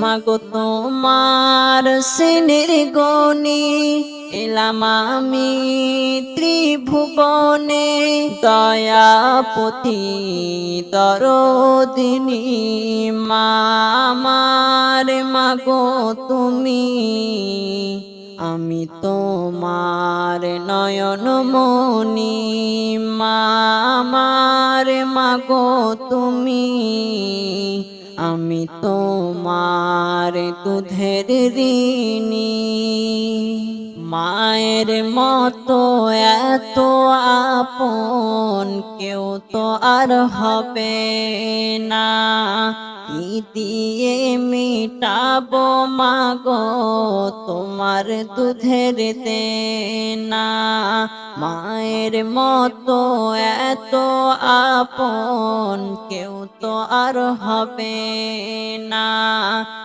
মাগো তোমার সিনের গনি, এলাম আমি ত্রিভুবনে, দয়াপতি দরদিনী মা আমার মাগো তুমি। আমি তোমার নয়ন মনি মা আমার মাগো তুমি। আমি তোমার দুধের ঋণী। মায়ের মতো এত আপন কেউ তো আর হবে না। কি দিয়ে মিটাবো মাগো, তোমার দুধের দেনা। মায়ের মতো এত আপন, কেউ তো আর হবে না।